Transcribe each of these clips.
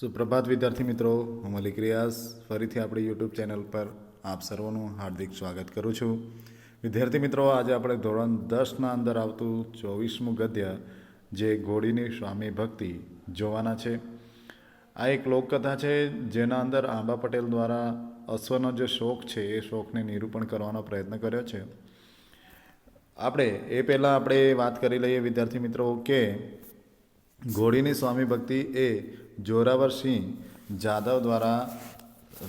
સુપ્રભાત, વિદ્યાર્થી મિત્રો. હું મલિક રિયાઝ. ફરીથી આપણી યુટ્યુબ ચેનલ પર આપ સર્વનું હાર્દિક સ્વાગત કરું છું. વિદ્યાર્થી મિત્રો, આજે આપણે ધોરણ દસના અંદર આવતું ચોવીસમું ગદ્ય, જે ઘોડીની સ્વામી ભક્તિ, જોવાના છે. આ એક લોકકથા છે, જેના અંદર આંબા પટેલ દ્વારા અશ્વનો જે શોખ છે, એ શોખને નિરૂપણ કરવાનો પ્રયત્ન કર્યો છે. આપણે એ પહેલાં આપણે વાત કરી લઈએ વિદ્યાર્થી મિત્રો, કે ઘોડીની સ્વામી ભક્તિ એ જોરાવરસિંહ જાદવ દ્વારા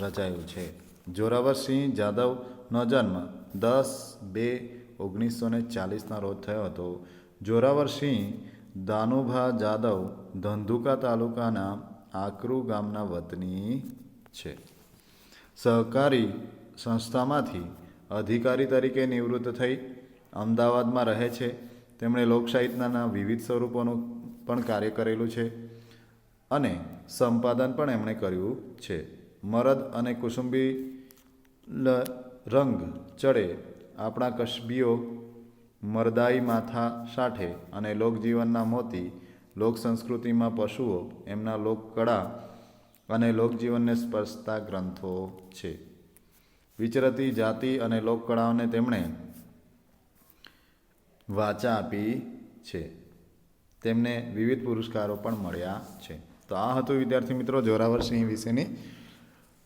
રચાયું છે. જોરાવરસિંહ જાદવનો જન્મ દસ બે ઓગણીસો ને ચાલીસના રોજ થયો હતો. જોરાવરસિંહ દાનુભા જાદવ ધંધુકા તાલુકાના આકરુ ગામના વતની છે. સહકારી સંસ્થામાંથી અધિકારી તરીકે નિવૃત્ત થઈ અમદાવાદમાં રહે છે. તેમણે લોકસાહિત્યના વિવિધ સ્વરૂપોનું પણ કાર્ય કરેલું છે. અને સંપાદન પણ એમણે કર્યું છે. મરદ અને કુસુંબી રંગ ચડે, આપણા કસબીઓ મરદાઈ માથા સાઠે અને લોકજીવનના મોતી, લોક સંસ્કૃતિમાં પશુઓ, એમના લોકકળા અને લોકજીવનને સ્પર્શતા ગ્રંથો છે. વિચરતી જાતિ અને લોકકળાઓને તેમણે વાચા આપી છે. તેમને વિવિધ પુરસ્કારો પણ મળ્યા છે. તો આ હતું વિદ્યાર્થી મિત્રો જોરાવરસિંહ વિશેની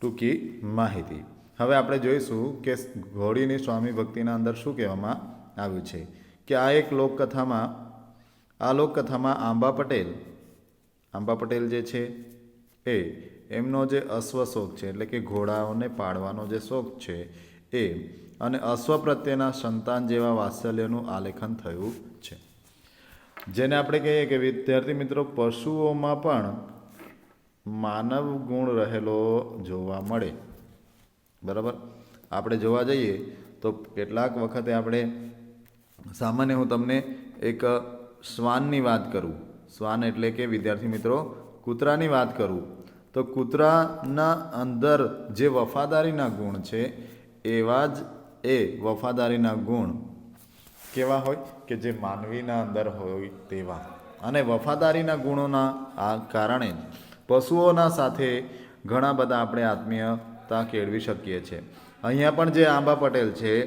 ટૂંકી માહિતી. હવે આપણે જોઈશું કે ઘોડીની સ્વામી ભક્તિના અંદર શું કહેવામાં આવ્યું છે. કે આ એક લોકકથામાં, આ લોકકથામાં આંબા પટેલ આંબા પટેલ જે છે એ, એમનો જે અશ્વ શોખ છે, એટલે કે ઘોડાઓને પાડવાનો જે શોખ છે એ, અને અશ્વ પ્રત્યેના સંતાન જેવા વાત્સલ્યનું આલેખન થયું છે. જેને આપણે કહીએ કે વિદ્યાર્થી મિત્રો પશુઓમાં પણ માનવ ગુણ રહેલો જોવા મળે. બરાબર? આપણે જોવા જઈએ તો કેટલાક વખતે આપણે, સામાન્ય હું તમને એક, શ્વાનની વાત કરું. શ્વાન એટલે કે, વિદ્યાર્થી મિત્રો, કૂતરાની વાત કરું. તો કૂતરાના અંદર જે વફાદારીના ગુણ છે, એવા જ એ વફાદારીના ગુણ કેવા હોય કે જે માનવીના અંદર હોય તેવા. અને વફાદારીના ગુણોના આ કારણે જ પશુઓના સાથે ઘણા બધા આપણે આત્મીયતા કેળવી શકીએ છીએ. અહીંયા પણ જે આંબા પટેલ છે,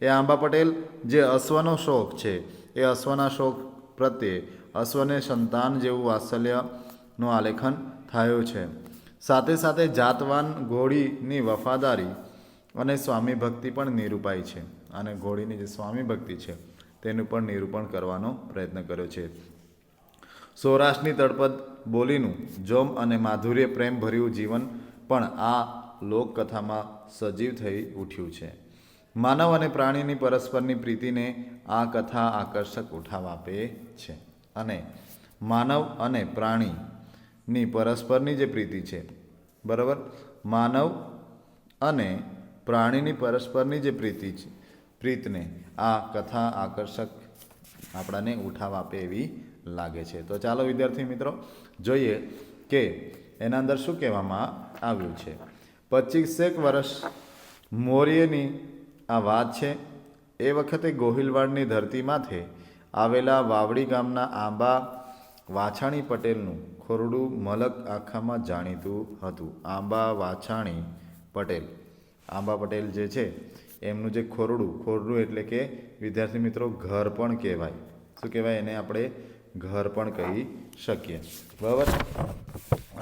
એ આંબા પટેલ જે અશ્વનો શોખ છે, એ અશ્વના શોખ પ્રત્યે અશ્વને સંતાન જેવું વાત્સલ્યનું આલેખન થયું છે. સાથે સાથે જાતવાન ઘોડીની વફાદારી અને સ્વામી ભક્તિ પણ નિરૂપાય છે. અને ઘોડીની જે સ્વામી ભક્તિ છે, તેનું પણ નિરૂપણ કરવાનો પ્રયત્ન કર્યો છે. સૌરાષ્ટ્રની તળપદ બોલીનું જોમ અને માધુર્ય પ્રેમ ભર્યું જીવન પણ આ લોકકથામાં સજીવ થઈ ઉઠ્યું છે. માનવ અને પ્રાણીની પરસ્પરની પ્રીતિને આ કથા આકર્ષક ઉઠાવ આપે છે. અને માનવ અને પ્રાણીની પરસ્પરની જે પ્રીતિ છે, બરાબર? માનવ અને પ્રાણીની પરસ્પરની જે પ્રીતિ છે, પ્રીતને આ કથા આકર્ષક આપણાને ઉઠાવ આપે એવી લાગે છે. તો ચાલો વિદ્યાર્થી મિત્રો, જોઈએ કે એના અંદર શું કહેવામાં આવ્યું છે. પચીસેક વર્ષ મૌર્યની આ વાત છે. એ વખતે ગોહિલવાડની ધરતી માથે આવેલા વાવડી ગામના આંબા વાછાણી પટેલનું ખોરડું મલક આખામાં જાણીતું હતું. આંબા વાછાણી પટેલ. આંબા પટેલ જે છે, એમનું જે ખોરડું ખોરડું એટલે કે વિદ્યાર્થી મિત્રો, ઘર પણ કહેવાય. શું કહેવાય? એને આપણે ઘર પણ કહી શકીએ. બરાબર?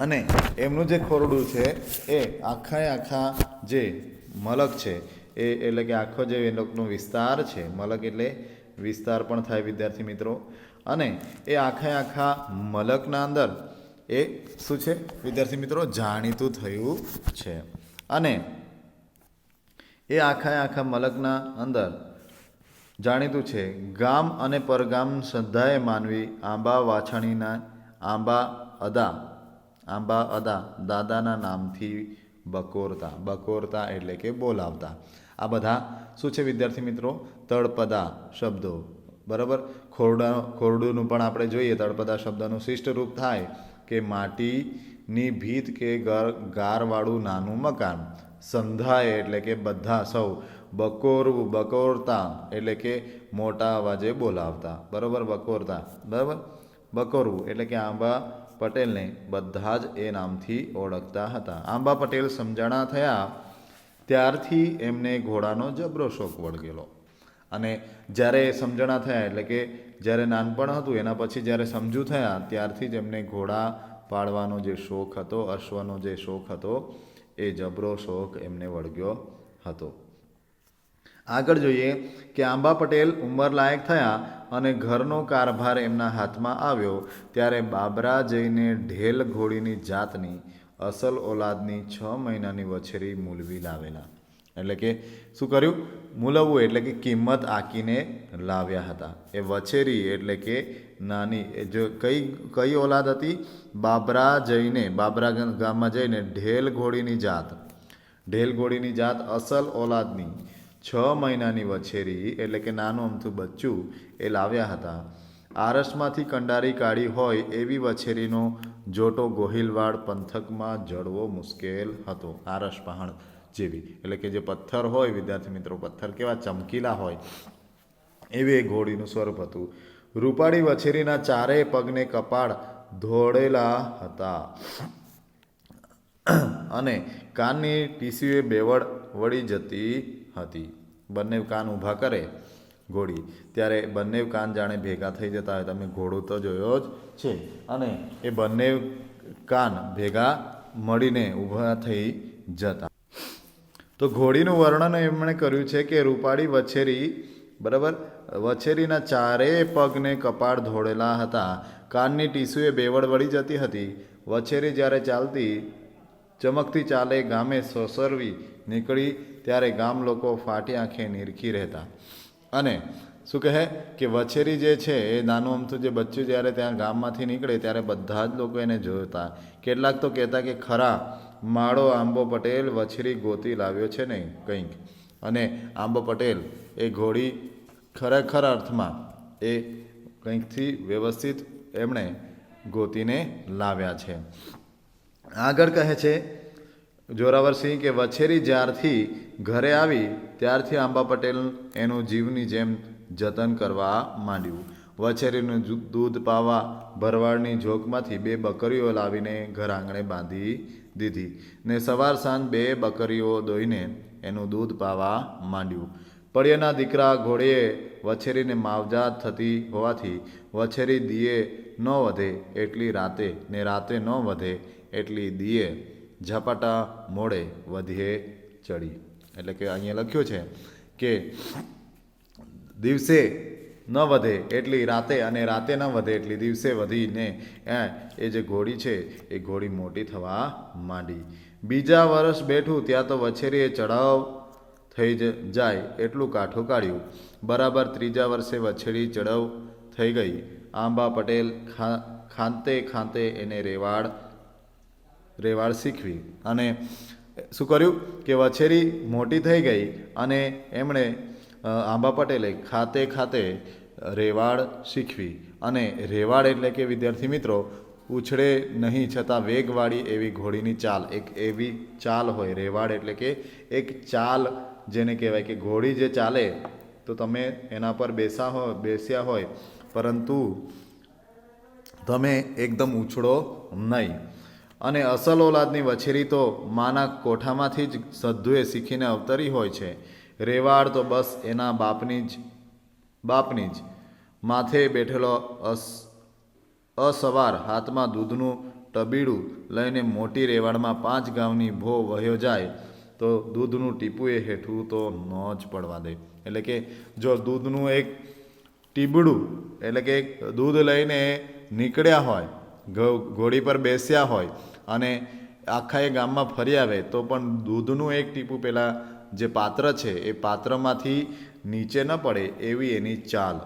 અને એમનું જે ખોરડું છે, એ આખા આખા જે મલક છે, એ એટલે કે આખો જે એ લોકોનો વિસ્તાર છે, મલક એટલે વિસ્તાર પણ થાય વિદ્યાર્થી મિત્રો. અને એ આખા આખા મલકના અંદર એ શું છે? વિદ્યાર્થી મિત્રો, જાણીતું થયું છે. અને એ આખા આખા મલકના અંદર જાણીતું છે. ગામ અને પરગામ શ્રદ્ધાએ માનવી આંબા વાછાણીના આંબા અદા આંબા અદા દાદાના નામથી બકોરતા બકોરતા એટલે કે બોલાવતા. આ બધા શું છે વિદ્યાર્થી મિત્રો? તળપદા શબ્દો. બરાબર? ખોરડા, ખોરડુનું પણ આપણે જોઈએ, તળપદા શબ્દનું શિષ્ટ રૂપ થાય કે માટીની ભીત કે ગર, ગારવાળું નાનું મકાન. સંધાય એટલે કે બધા સૌ બકોરવું બકોરતા એટલે કે મોટા અવાજે બોલાવતા. બરાબર? બકોરતા. બરાબર? બકોરવું એટલે કે આંબા પટેલને બધા જ એ નામથી ઓળખતા હતા. આંબા પટેલ સમજાણા થયા, ત્યારથી એમને ઘોડાનો જબરો શોખ વળગેલો. અને જ્યારે સમજણા થયા, એટલે કે જ્યારે નાનપણ હતું, એના પછી જ્યારે સમજુ થયા, ત્યારથી જ એમને ઘોડા પાડવાનો જે શોખ હતો, અશ્વનો જે શોખ હતો એ જબરો શોખ એમને વળગ્યો હતો. આગળ જોઈએ કે આંબા પટેલ ઉંમરલાયક થયા અને ઘરનો કારભાર એમના હાથમાં આવ્યો ત્યારે બાબરા જઈને ઢેલ ઘોડીની જાતની અસલ ઓલાદની છ મહિનાની વછેરી મૂલવી લાવેલા. એટલે કે શું કર્યું? મૂલવવું એટલે કે કિંમત આકીને લાવ્યા હતા. એ વછેરી એટલે કે નાની. જો કઈ કઈ ઓલાદ હતી? બાબરા જઈને, બાબરા ગામમાં જઈને ઢેલ ઘોડીની જાત. ઢેલ ઘોડીની જાત અસલ ઓલાદની. છ મહિનાની વછેરી એટલે કે નાનું અમથું બચ્ચું એ લાવ્યા હતા. આરસમાંથી કંડારી કાઢી હોય એવી વછેરીનો જોટો ગોહિલવાડ પંથકમાં જડવો મુશ્કેલ હતો. આરસ પહાણ. જેવી. એટલે કે જે પથ્થર હોય, વિદ્યાર્થી મિત્રો, પથ્થર કેવા ચમકીલા હોય, એવી એ ઘોડીનું સ્વરૂપ હતું. રૂપાળી વછેરીના ચારેય પગને કપાળ ધોળેલા હતા. અને કાનની ટીસીએ બેવડ વળી જતી હતી. બંને કાન ઊભા કરે ઘોડી. ત્યારે બંને કાન જાણે ભેગા થઈ જતા હોય. તમે ઘોડો તો જોયો જ છે. અને એ બંને કાન ભેગા મળીને ઊભા થઈ જતા. તો ઘોડીનું વર્ણન એમણે કર્યું છે કે રૂપાળી વછેરી, બરાબર? વછેરીના ચારેય પગને કપાળ ધોળેલા હતા. કાનની ટીસ્યુએ બેવડ વળી જતી હતી. વછેરી જ્યારે ચાલતી, ચમકતી ચાલે ગામે સોસરવી નીકળી, ત્યારે ગામ લોકો ફાટી આંખે નિરખી રહેતા. અને શું કહે? કે વછેરી જે છે, એ નાનું અમથું જે બચ્ચું જ્યારે ત્યાં ગામમાંથી નીકળે, ત્યારે બધા જ લોકો એને જોતા. કેટલાક તો કહેતા કે ખરા માળો આંબો પટેલ વછેરી ગોતી લાવ્યો છે ને કંઈક. અને આંબો પટેલ એ ઘોડી ખરેખર અર્થમાં એ કંઈકથી વ્યવસ્થિત એમણે ગોતીને લાવ્યા છે. આગળ કહે છે જોરાવરસિંહ કે વછેરી જ્યારથી ઘરે આવી, ત્યારથી આંબા પટેલ એનું જીવની જેમ જતન કરવા માંડ્યું. વછેરીનું દૂધ પાવા ભરવાડની જોગમાંથી બે બકરીઓ લાવીને ઘર આંગણે બાંધી દીધી ને સવાર સાંજ બે બકરીઓ દોઈને એનું દૂધ પાવા માંડ્યું. પડિયાના દીકરા ઘોડીએ વછેરીને માવજાત થતી હોવાથી વછેરી દીએ ન વધે એટલી રાતે ને રાતે ન વધે એટલી દીએ ઝપાટા મોડે વધીએ ચડી. એટલે કે અહીંયા લખ્યું છે કે દિવસે ન વધે એટલી રાતે અને રાતે ન વધે એટલી દિવસે વધીને. એ જે ઘોડી છે, એ ઘોડી મોટી થવા માંડી. બીજા વર્ષ બેઠું ત્યાં તો વછેરીએ ચઢાવ થઈ જ જાય એટલું કાઠું કાઢ્યું. બરાબર ત્રીજા વર્ષે વછેરી ચઢાવ થઈ ગઈ. આંબા પટેલ ખા, ખાંતે ખાંતે એને રેવાડ રેવાડ શીખવી. અને શું કર્યું કે વછેરી મોટી થઈ ગઈ અને એમણે આંબા પટેલે ખાતે ખાતે રેવાડ શીખવી. અને રેવાડ એટલે કે, વિદ્યાર્થી મિત્રો, ઉછળે નહીં છતાં વેગવાળી એવી ઘોડીની ચાલ. એક એવી ચાલ હોય, રેવાડ એટલે કે, એક ચાલ જેને કહેવાય કે ઘોડી જે ચાલે, તો તમે એના પર બેસા હોય બેસ્યા હોય. પરંતુ તમે એકદમ ઉછળો નહીં. અને અસલ ઓલાદની વછેરી તો માના કોઠામાંથી જ સદ્ધુએ શીખીને અવતરી હોય છે. રેવાડ તો બસ એના બાપની જ બાપની જ. માથે બેઠેલો અસ, અસવાર હાથમાં દૂધનું ટબીડું લઈને મોટી રેવાડમાં પાંચ ગામની ભો વહ્યો જાય, તો દૂધનું ટીપું એ હેઠું તો ન જ પડવા દે. એટલે કે જો દૂધનું એક ટીબડું, એટલે કે દૂધ લઈને નીકળ્યા હોય ઘોડી પર બેસ્યા હોય અને આખા એ ગામમાં ફરી આવે, તો પણ દૂધનું એક ટીપું પેલા જે પાત્ર છે, એ પાત્રમાંથી નીચે ન પડે એવી એની ચાલ.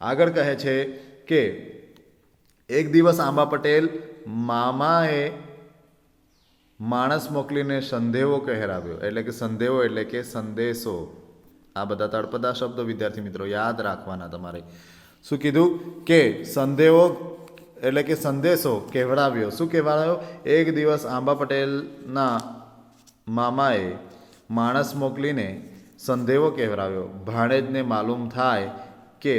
આગળ કહે છે કે, એક દિવસ આંબા પટેલ મામાએ માણસ મોકલીને સંદેહો કહેરાવ્યો. એટલે કે સંદેહો એટલે કે સંદેશો. આ બધા તળપદા શબ્દો, વિદ્યાર્થી મિત્રો, યાદ રાખવાના તમારે. શું કીધું? કે સંદેહો એટલે કે સંદેશો કહેવડાવ્યો. શું કહેવાયો? એક દિવસ આંબા પટેલના મામાએ માણસ મોકલીને સંદેવો કહેવરાવ્યો. ભાણેજને માલુમ થાય કે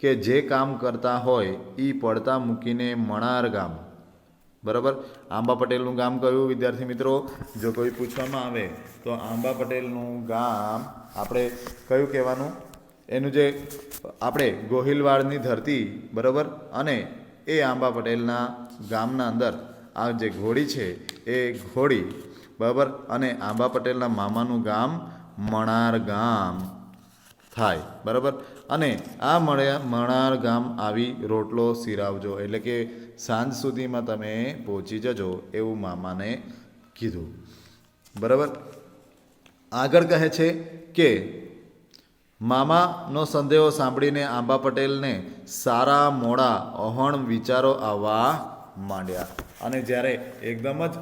કે જે કામ કરતા હોય એ પડતા મૂકીને મણાર ગામ. બરાબર? આંબા પટેલનું ગામ કયું? વિદ્યાર્થી મિત્રો, જો કોઈ પૂછવામાં આવે તો આંબા પટેલનું ગામ આપણે કયું કહેવાનું? એનું જે આપણે ગોહિલવાડની ધરતી, બરાબર? અને એ આંબા પટેલના ગામના અંદર આ જે ઘોડી છે, એ ઘોડી બરાબર? અને આંબા પટેલના મામાનું ગામ મણાર ગામ થાય, બરાબર? અને આ મળ્યા, મણાર ગામ આવી રોટલો સિરાવજો, એટલે કે સાંજ સુધીમાં તમે પહોંચી જજો એવું મામાને કીધું, બરાબર? આગળ કહે છે કે, મામાનો સંદેહો સાંભળીને આંબા પટેલને સારા મોડા, અહણ વિચારો આવવા માંડ્યા. અને જ્યારે એકદમ જ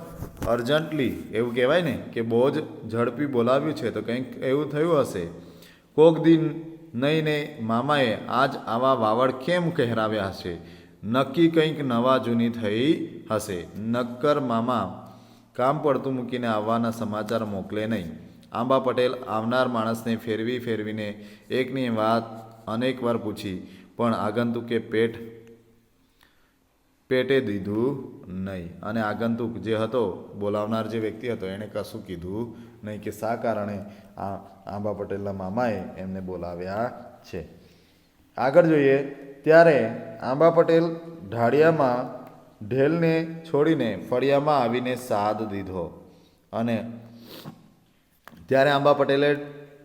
અર્જન્ટલી એવું કહેવાય ને કે બહુ જ ઝડપી બોલાવ્યું છે, તો કંઈક એવું થયું હશે. કોક દિન નહીં ને મામાએ આજ આવા વાવડ કેમ કહેરાવ્યા હશે? નક્કી કંઈક નવા જૂની થઈ હશે. નક્કર મામા, કામ પડતું મૂકીને આવવાના સમાચાર મોકલે નહીં. આંબા પટેલ આવનાર માણસને ફેરવી ફેરવીને એકની વાત અનેકવાર પૂછી, પણ આગંતુકે પેટ પેટે દીધું નહીં. અને આગંતુક જે હતો, બોલાવનાર જે વ્યક્તિ હતો, એણે કશું કીધું નહીં કે શા કારણે આ આંબા પટેલના મામાએ એમને બોલાવ્યા છે. આગળ જોઈએ, ત્યારે આંબા પટેલ ઢાળિયામાં ઢેલને છોડીને ફળિયામાં આવીને સાદ દીધો. અને ત્યારે આંબા પટેલે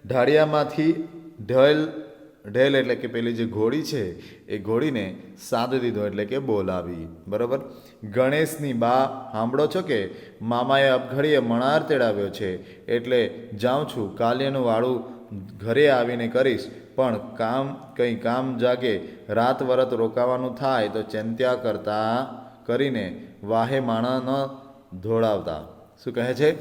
ઢાળિયામાંથી ઢેલ ઢેલ એટલે કે પેલી જે ઘોડી છે, એ ઘોડીને સાદ દીધો એટલે કે બોલાવી. બરાબર? ગણેશની બા સાંભળો છો કે મામાએ અપઘડીએ મણાર તેડાવ્યો છે, એટલે જાઉં છું, કાલ્યનું વાળું ઘરે આવીને કરીશ, પણ કામ, કંઈ કામ જાગે, રાત વરત રોકાવાનું થાય તો ચિંત્યા કરતા કરીને વાહે માણા ન ધોળાવતા. શું કહે છે?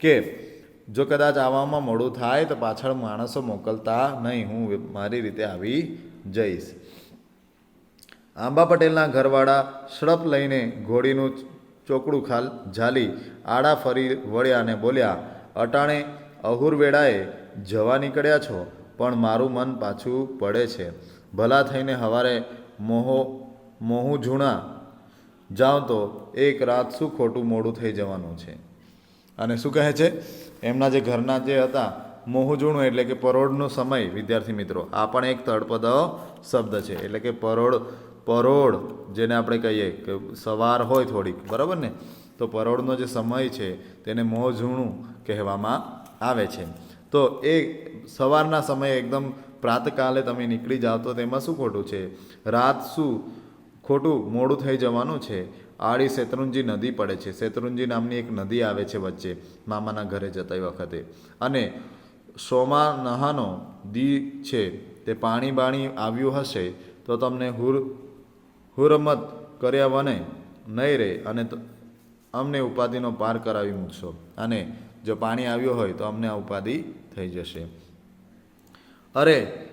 કે જો કદાચ આવવામાં મોડું થાય તો પાછળ માણસો મોકલતા નહીં. હું મારી રીતે આવી જઈશ. આંબા પટેલના ઘરવાળા સડપ લઈને ઘોડીનું ચોકડું ખાલ ઝાલી આડા ફરી વળ્યા અને બોલ્યા, અટાણે અહુર વેળાએ જવા નીકળ્યા છો, પણ મારું મન પાછું પડે છે. ભલા થઈને હવારે મોહો, મોહું ઝૂણા. જાઉં તો એક રાત શું ખોટું મોડું થઈ જવાનું છે? અને શું કહે છે? એમના જે ઘરના જે હતા, મોહજૂણું એટલે કે પરોળનો સમય, વિદ્યાર્થી મિત્રો, આ પણ એક તળપદ શબ્દ છે. એટલે કે પરોળ પરોળ, જેને આપણે કહીએ કે સવાર હોય થોડીક, બરાબર ને? તો પરોળનો જે સમય છે, તેને મોહઝૂણું કહેવામાં આવે છે. તો એ સવારના સમયે એકદમ પ્રાતકાલે તમે નીકળી જાઓ તો તેમાં શું ખોટું છે? રાત શું ખોટું, મોડું થઈ જવાનું છે? આડી શેત્રુંજી નદી પડે છે. શેત્રુંજી નામની એક નદી આવે છે વચ્ચે, મામાના ઘરે જતા વખતે. અને સોમા નહાનો દી છે, તે પાણી બાણી આવ્યું હશે તો તમને હુર, હુરમત કર્યા વને નહીં રહે અને અમને ઉપાધિનો પાર કરાવી મૂકશો. અને જો પાણી આવ્યું હોય તો અમને આ ઉપાધિ થઈ જશે. અરે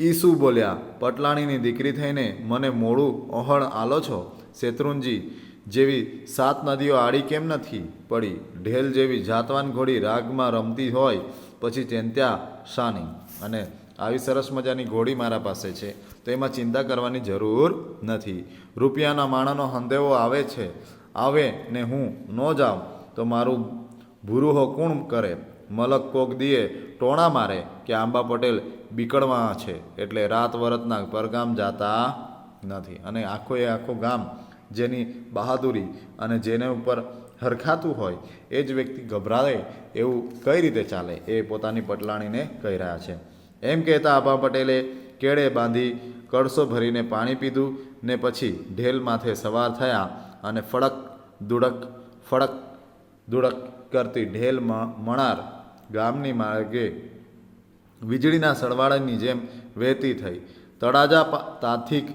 ઈ શું બોલ્યા, પટલાણીની દીકરી થઈને મને મોડું ઓહળ આલો છો? શેત્રુંજી જેવી સાત નદીઓ આડી કેમ નથી પડી? ઢેલ જેવી જાતવાન ઘોડી રાગમાં રમતી હોય પછી ચેંત્યા શાની અને આવી સરસ મજાની ઘોડી મારા પાસે છે. તો એમાં ચિંતા કરવાની જરૂર નથી. રૂપિયાના માણાનો હંદેવો આવે છે. આવે ને હું ન જાઉં તો મારું ભૂરુહો કોણ કરે? મલક કોક દીએ ટોણા મારે કે આંબા પટેલ બીકડવા છે. એટલે રાત વરતના પરગામ જાતા નથી. અને આખો એ આખું ગામ જેની બહાદુરી અને જેને ઉપર હરખાતું હોય, એ જ વ્યક્તિ ગભરાવે એવું કઈ રીતે ચાલે, એ પોતાની પટલાણીને કહી રહ્યા છે. એમ કહેતા આભા પટેલે કેળે બાંધી કળસો ભરીને પાણી પીધું ને પછી ઢેલ માથે સવાર થયા અને ફડક દુડક ફડક દુડક કરતી ઢેલ મણાર ગામની માર્ગે વીજળીના સળવાળાની જેમ વહેતી થઈ. તળાજા તાથીક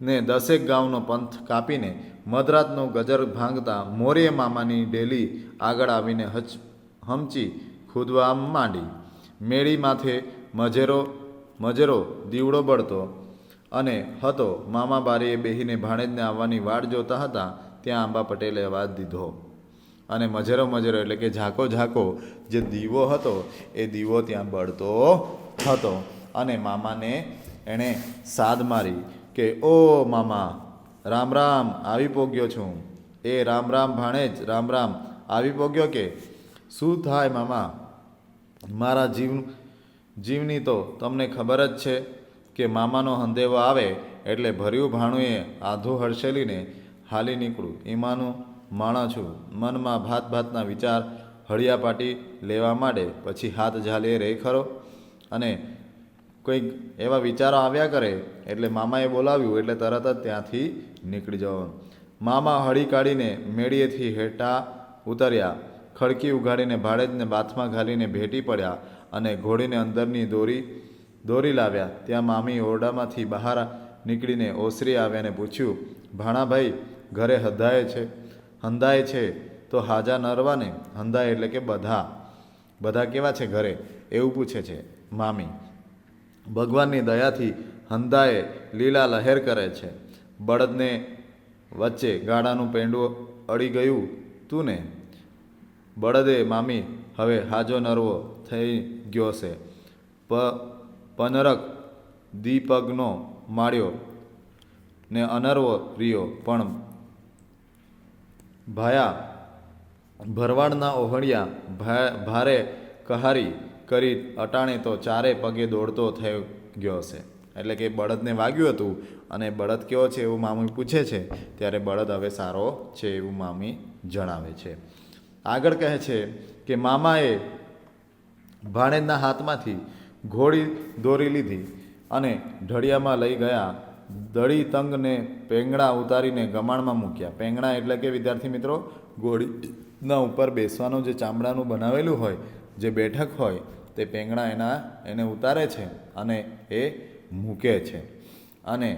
ને દસેક ગામનો પંથ કાપીને મધરાતનો ગજર ભાંગતા મોરે મામાની ડેલી આગળ આવીને હચ હમચી ખુદવા માંડી. મેળી માથે મજેરો મજેરો દીવડો બળતો અને હતો મામા બારીએ બેહીને ભાણેજને આવવાની વાટ જોતા હતા ત્યાં આંબા પટેલે અવાજ દીધો. અને મજેરો મજેરો એટલે કે ઝાકો ઝાકો જે દીવો હતો એ દીવો ત્યાં બળતો હતો અને મામાને એણે સાદ મારી કે, ઓ મામા, રામ રામ, આવી પોગ્યો છું. એ રામ રામ ભાણેજ રામ રામ, આવી પોગ્યો કે? શું થાય મામા? મારા જીવ, જીવની તો તમને ખબર જ છે કે મામાનો હંદેવો આવે એટલે ભર્યું ભાણુએ આધું હડસેલીને હાલી નીકળું. એમાંનું માણા છું. મનમાં ભાત ભાતના વિચાર હળિયા પાટી લેવા માંડે, પછી હાથ ઝાલીએ રે ખરો. અને કોઈક એવા વિચારો આવ્યા કરે એટલે મામાએ બોલાવ્યું એટલે તરત જ ત્યાંથી નીકળી જવાનું. મામા હળી કાઢીને મેળીએથી હેઠા ઉતર્યા. ખડકી ઉગાડીને ભાડેજને બાથમાં ઘાલીને ભેટી પડ્યા અને ઘોડીને અંદરની દોરી દોરી લાવ્યા. ત્યાં મામી ઓરડામાંથી બહાર નીકળીને ઓસરી આવ્યાને પૂછ્યું, ભાણાભાઈ, ઘરે હંધાય છે? હંધાય છે તો હાજા નરવાને હંધાય એટલે કે બધા. બધા કેવા છે ઘરે? એવું પૂછે છે મામી. ભગવાનની દયાથી હંધાએ લીલા લહેર કરે છે. બળદને વચ્ચે ગાડાનું પેંડું અડી ગયું તું ને બળદે, મામી, હવે હાજો નરવો થઈ ગયો છે. પ, પનરક દીપગનો માળ્યો ને અનરવો રહ્યો, પણ ભાયા ભરવાડના ઓહળિયા ભારે કહારી કરી અટાણે તો ચારે પગે દોડતો થઈ ગયો હશે. એટલે કે બળદને વાગ્યું હતું અને બળદ કેવો છે એવું મામી પૂછે છે, ત્યારે બળદ હવે સારો છે એવું મામી જણાવે છે. આગળ કહે છે કે મામાએ ભાણેજના હાથમાંથી ઘોડી દોરી લીધી અને ઢળિયામાં લઈ ગયા. દળી તંગને પેંગડા ઉતારીને ગમાણમાં મૂક્યા. પેંગડા એટલે કે વિદ્યાર્થી મિત્રો, ઘોડીના ઉપર બેસવાનું જે ચામડાનું બનાવેલું હોય, જે બેઠક હોય તે પેંગણા એના એને ઉતારે છે અને એ મૂકે છે અને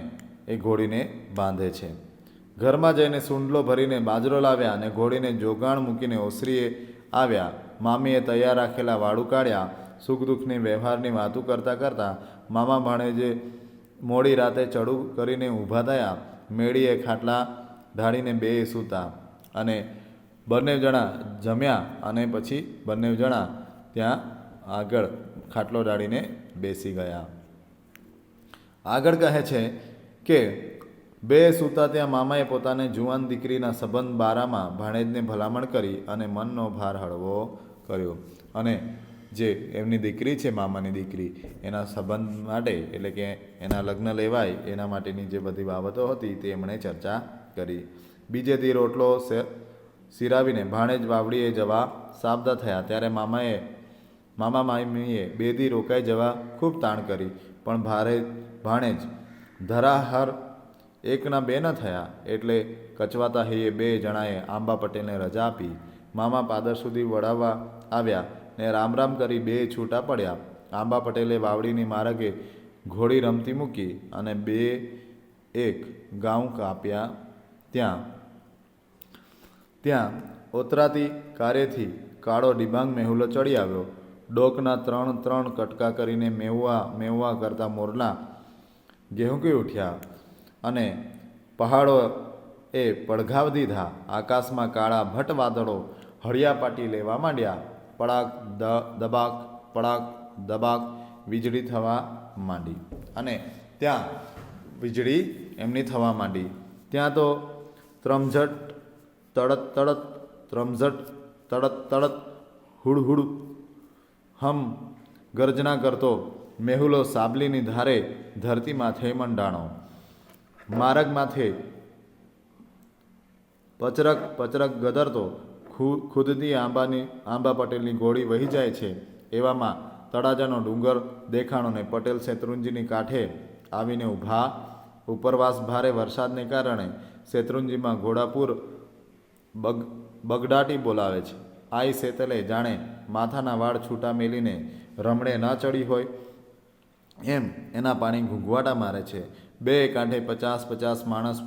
એ ઘોડીને બાંધે છે. ઘરમાં જઈને સૂંડલો ભરીને બાજરો લાવ્યા અને ઘોડીને જોગાણ મૂકીને ઓસરીએ આવ્યા. મામીએ તૈયાર રાખેલા વાડું કાઢ્યા. સુખ દુઃખની વ્યવહારની વાતો કરતાં કરતાં મામા ભાણેજે મોડી રાતે ચડું કરીને ઊભા થયા. મેળીએ ખાટલા ઢાળીને બે સૂતા અને બંને જણા જમ્યા અને પછી બંને જણા ત્યાં આગળ ખાટલો ડાળીને બેસી ગયા. આગળ કહે છે કે, બે સૂતા ત્યાં મામાએ પોતાને જુવાન દીકરીના સંબંધ બારામાં ભાણેજને ભલામણ કરી અને મનનો ભાર હળવો કર્યો. અને જે એમની દીકરી છે, મામાની દીકરી, એના સંબંધ માટે, એટલે કે એના લગ્ન લેવાય, એના માટેની જે બધી બાબતો હતી તે એમણે ચર્ચા કરી. બીજે દી રોટલો સિરાવીને ભાણેજ વાવડીએ જવા સાબદા થયા. ત્યારે મામાએ મામા મામીએ બેદી રોકાઈ જવા ખૂબ તાણ કરી, પણ ભારે ભાણેજ ધરાહર એકના બે ન થયા એટલે કચવાતા હૈયે બે જણાએ આંબા પટેલને રજા આપી, મામા પાદર સુધી વળાવવા આવ્યા ને રામ રામ કરી બે છૂટા પડ્યા. આંબા પટેલે વાવડીની માર્ગે ઘોડી રમતી મૂકી અને બે એક ગાઉં કાપ્યા ત્યાં. ત્યાં ઓતરાતી કાર્યથી કાળો ડિબાંગ મેહુલો ચડી આવ્યો. ડોકના ત્રણ ત્રણ કટકા કરીને મેવવા મેવવા કરતા મોરલા ઘેહુકી ઉઠ્યા અને પહાડો એ પડઘાવ દીધા. આકાશમાં કાળા ભટ્ટ વાદળો હળિયાપાટી લેવા માંડ્યા. પડાક દબાક પડાક, દબાક વીજળી થવા માંડી અને ત્યાં વીજળી એમની થવા માંડી. ત્યાં તો ત્રમઝટ, તડત તડત, ત્રમઝટ, તડત તડત હુડ હુડ હમ ગર્જના કરતો મેહુલો સાબલીની ધારે ધરતી માથે મંડાણો. માર્ગ માથે પચરક પચરક ગદરતો ખુદની આંબાની, આંબા પટેલની ગોળી વહી જાય છે. એવામાં તળાજાનો ડુંગર દેખાણો ને પટેલ શેત્રુંજીની કાંઠે આવીને ઊભા. ઉપરવાસ ભારે વરસાદને કારણે શેત્રુંજીમાં ઘોડાપુર બગ, બગડાટી બોલાવે છે. આઈ સેતલે જાણે માથાના વાળ છૂટા મેલીને રમણે ન ચડી હોય. એમ એના પાણી ઘૂંઘવાટા મારે છે. બે કાંઠે પચાસ પચાસ માણસ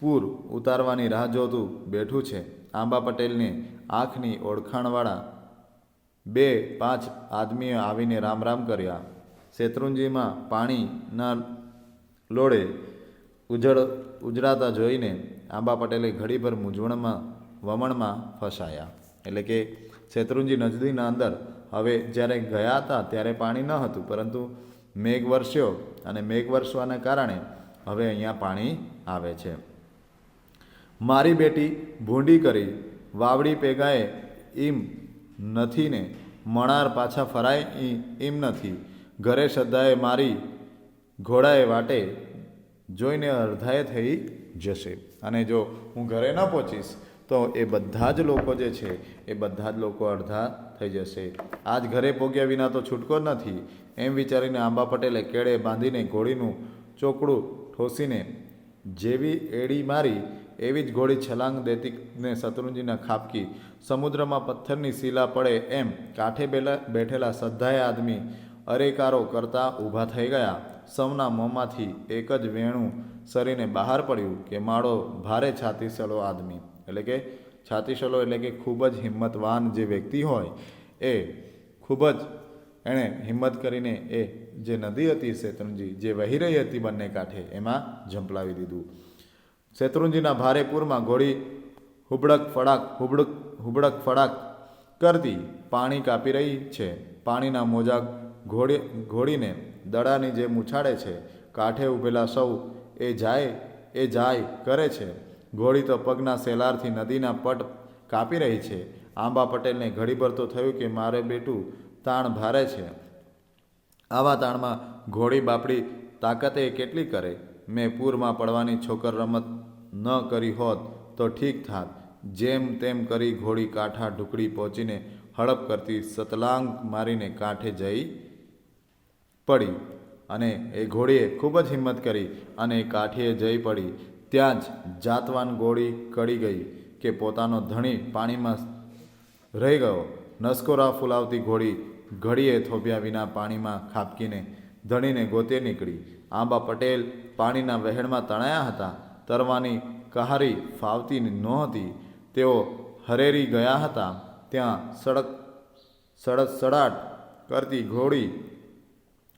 પૂર ઉતારવાની રાહ જોતું બેઠું છે. આંબા પટેલને આંખની ઓળખાણવાળા બે પાંચ આદમીઓ આવીને રામ રામ કર્યા. શેત્રુંજીમાં પાણીના લોડે ઉજળ ઉજળાતા જોઈને આંબા પટેલે ઘડીભર મૂંઝવણમાં વમણમાં ફસાયા. એટલે કે શેત્રુંજી નજદીકના અંદર હવે જ્યારે ગયા હતા ત્યારે પાણી ન હતું, પરંતુ મેઘ વરસ્યો અને મેઘ વરસવાને કારણે હવે અહીંયા પાણી આવે છે. મારી બેટી ભૂંડી કરી વાવડી પેગાએ એમ નથી ને મણાર પાછા ફરાય એમ નથી. ઘરે શ્રદ્ધાએ મારી ઘોડાએ વાટે જોઈને અડધાએ થઈ જશે. અને જો હું ઘરે ન પહોંચીશ તો એ બધા જ લોકો જે છે, એ બધા જ લોકો અડધા થઈ જશે. આજ ઘરે પોગ્યા વિના તો છૂટકો નથી. એમ વિચારીને આંબા પટેલે કેળે બાંધીને ઘોડીનું ચોકડું ઠોસીને જેવી એડી મારી, એવી જ ઘોડી છલાંગ દેતી ને શત્રુંજીના ખાપકી, સમુદ્રમાં પથ્થરની શીલા પડે એમ કાંઠે બેલા, બેઠેલા શ્રદ્ધાએ આદમી અરેકારો કરતા ઊભા થઈ ગયા. સૌના મોંમાંથી એક જ વેણું સરીને બહાર પડ્યું કે, માળો ભારે છાતીસળો આદમી. એટલે કે છાતીશલો એટલે કે ખૂબ જ હિંમતવાન જે વ્યક્તિ હોય, એ ખૂબ જ એણે હિંમત કરીને એ જે નદી હતી શેત્રુંજી, જે વહી રહી હતી બંને કાંઠે, એમાં ઝંપલાવી દીધું. શેત્રુંજીના ભારે પૂરમાં ઘોડી હુબડક ફડાક હુબડક હુબડક ફડાક કરતી પાણી કાપી રહી છે. પાણીના મોજા ઘોડી, ઘોડીને દડાની જે ઉછાળે છે. કાંઠે ઊભેલા સૌ, એ જાય એ જાય, કરે છે. ઘોડી તો પગના સેલારથી નદીના પટ કાપી રહી છે. આંબા પટેલને ઘડીભર તો થયું કે મારે બેટું તાણ ભારે છે. આવા તાણમાં ઘોડી બાપડી તાકાતે કેટલી કરે? મેં પૂરમાં પડવાની છોકર રમત ન કરી હોત તો ઠીક થાત. જેમ તેમ કરી ઘોડી કાંઠા ઢુકડી પહોંચીને હડપ કરતી સતલાંગ મારીને કાંઠે જઈ પડી અને એ ઘોડીએ ખૂબ જ હિંમત કરી અને એ કાઠીએ જઈ પડી. ત્યાં જ જાતવાન ગોળી કડી ગઈ કે પોતાનો ધણી પાણીમાં રહી ગયો. નસકોરા ફૂલાવતી ઘોડી ઘડીએ થોભ્યા વિના પાણીમાં ખાબકીને ધણીને ગોતે નીકળી. આંબા પટેલ પાણીના વહેણમાં તણાયા હતા. તરવાની કહારી ફાવતી નહોતી. તેઓ હરેરી ગયા હતા. ત્યાં સડક સડક સડાટ કરતી ઘોડી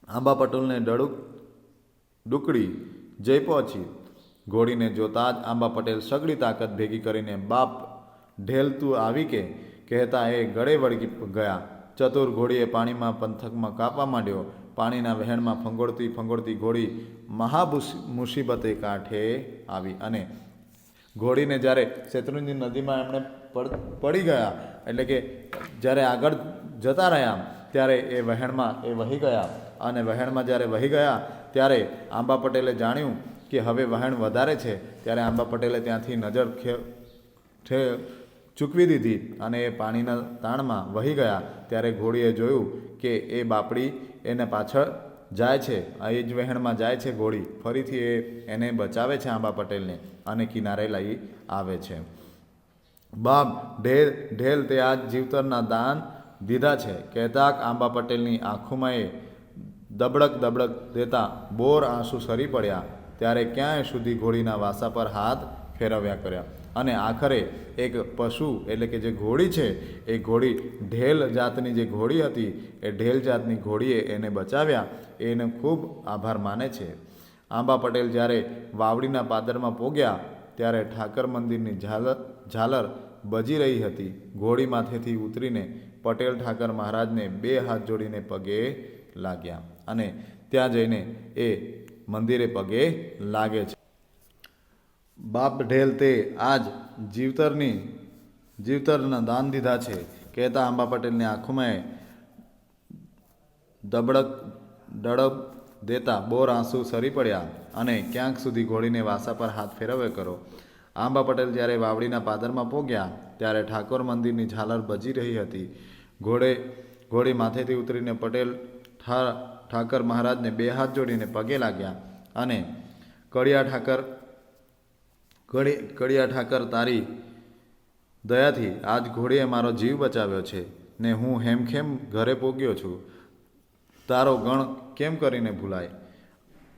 આંબા પટેલને ડડુક, ડુકડી જઈ પહોંચી ઘોડીને જોતા જ આંબા પટેલ સગડી તાકાત ભેગી કરીને બાપ ઢેલતું આવી કે કહેતા એ ગળે વળગી ગયા. ચતુર ઘોડીએ પાણીમાં પંથકમાં કાપવા માંડ્યો. પાણીના વહેણમાં ફંગોળતી ફંગોળતી ઘોડી મહાબુસ મુસીબતે કાંઠે આવી અને ઘોડીને જ્યારે શેત્રુંજી નદીમાં એમણે પડી ગયા, એટલે કે જ્યારે આગળ જતા રહ્યા, ત્યારે એ વહેણમાં એ વહી ગયા અને વહેણમાં જ્યારે વહી ગયા, ત્યારે આંબા પટેલે જાણ્યું કે હવે વહેણ વધારે છે, ત્યારે આંબા પટેલે ત્યાંથી નજર ખે ચૂકવી દીધી અને એ પાણીના તાણમાં વહી ગયા. ત્યારે ઘોડીએ જોયું કે એ બાપડી એને પાછળ જાય છે એ જ વહેણમાં જાય છે ઘોડી. ફરીથી એ એને બચાવે છે આંબા પટેલને અને કિનારે લઈ આવે છે. બાપ ઢેલ ઢેલ તે આજ જીવતરના દાન દીધા છે. કહેતા આંબા પટેલની આંખોમાં એ દબડક દબડક દેતા બોર આંસુ સરી પડ્યા. ત્યારે ક્યાંય સુધી ઘોડીના વાસા પર હાથ ફેરવ્યા કર્યા. અને આખરે એક પશુ એટલે કે જે ઘોડી છે, એ ઘોડી ઢેલ જાતની જે ઘોડી હતી, એ ઢેલ જાતની ઘોડીએ એને બચાવ્યા. એને ખૂબ આભાર માને છે. આંબા પટેલ જ્યારે વાવડીના પાદરમાં પોગ્યા, ત્યારે ઠાકર મંદિરની ઝાલર ઝાલર બજી રહી હતી. ઘોડી માથેથી ઉતરીને પટેલ ઠાકર મહારાજને બે હાથ જોડીને પગે લાગ્યા અને ત્યાં જઈને એ મંદિરે પગે લાગે છે. બાપ ઢેલ તે આજ જીવતરની, જીવતરના દાન દીધા છે. કહેતા આંબા પટેલની આંખોમાં દબડક દડબ દેતા બોર આંસુ સરી પડ્યા અને ક્યાંક સુધી ઘોડીને વાસા પર હાથ ફેરવે કરો આંબા પટેલ જ્યારે વાવડીના પાદરમાં પોગ્યા, ત્યારે ઠાકોર મંદિરની ઝાલર બજી રહી હતી. ઘોડે, ઘોડી માથેથી ઉતરીને પટેલ ઠા ઠાકર મહારાજને બે હાથ જોડીને પગે લાગ્યા અને કડિયા ઠાકર, કડી, કડિયા ઠાકર તારી દયાથી આજ ઘોડીએ મારો જીવ બચાવ્યો છે ને હું હેમખેમ ઘરે પોગ્યો છું. તારો ગણ કેમ કરીને ભૂલાય?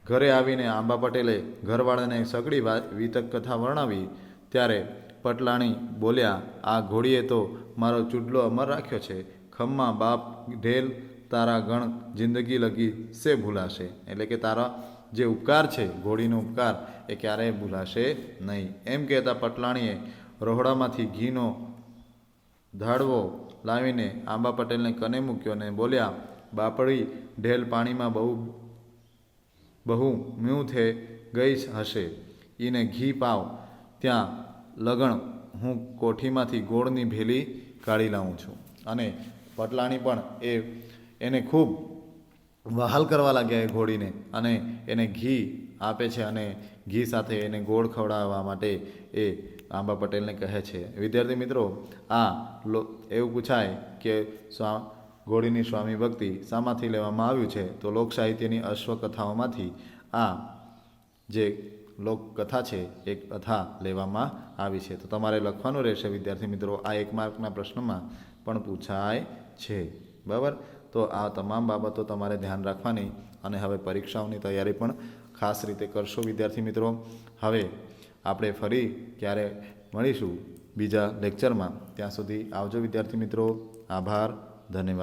ઘરે આવીને આંબા પટેલે ઘરવાળાને સગડી વિતક કથા વર્ણવી. ત્યારે પટલાણી બોલ્યા, આ ઘોડીએ તો મારો ચૂડલો અમર રાખ્યો છે. ખમ્મા બાપ ઢેલ તારા ગણ જિંદગી લગી સે ભૂલાશે. એટલે કે તારા જે ઉપકાર છે, ઘોડીનો ઉપકાર, એ ક્યારેય ભૂલાશે નહીં. એમ કહેતા પટલાણીએ રોહડામાંથી ઘીનો ધાડવો લાવીને આંબા પટેલને કને મૂક્યો અને બોલ્યા, બાપડી, ઢેલ પાણીમાં બહુ બહુ મ્યું થે ગઈ હશે. એને ઘી પાવ. ત્યાં લગણ હું કોઠીમાંથી ગોળની ભેલી કાઢી લાવું છું. અને પટલાણી પણ એ એને ખૂબ વહાલ કરવા લાગ્યા એ ઘોડીને અને એને ઘી આપે છે અને ઘી સાથે એને ગોળ ખવડાવવા માટે એ આંબા પટેલને કહે છે. વિદ્યાર્થી મિત્રો, આ લો, એવું પૂછાય કે સ્વા, ઘોડીની સ્વામી ભક્તિ શામાંથી લેવામાં આવ્યું છે? તો લોક સાહિત્યની અશ્વકથાઓમાંથી આ જે લોકકથા છે, એ કથા લેવામાં આવી છે. તો તમારે લખવાનું રહેશે વિદ્યાર્થી મિત્રો, આ એક માર્કના પ્રશ્નમાં પણ પૂછાય છે. બરાબર? તો આ તમામ બાબતો તમારે ધ્યાન રાખવાની અને હવે પરીક્ષાઓની તૈયારી પણ ખાસ રીતે કરશો, વિદ્યાર્થી મિત્રો. હવે આપણે ફરી ક્યારે મળીશું બીજા લેક્ચરમાં. ત્યાં સુધી આવજો વિદ્યાર્થી મિત્રો. આભાર, ધન્યવાદ.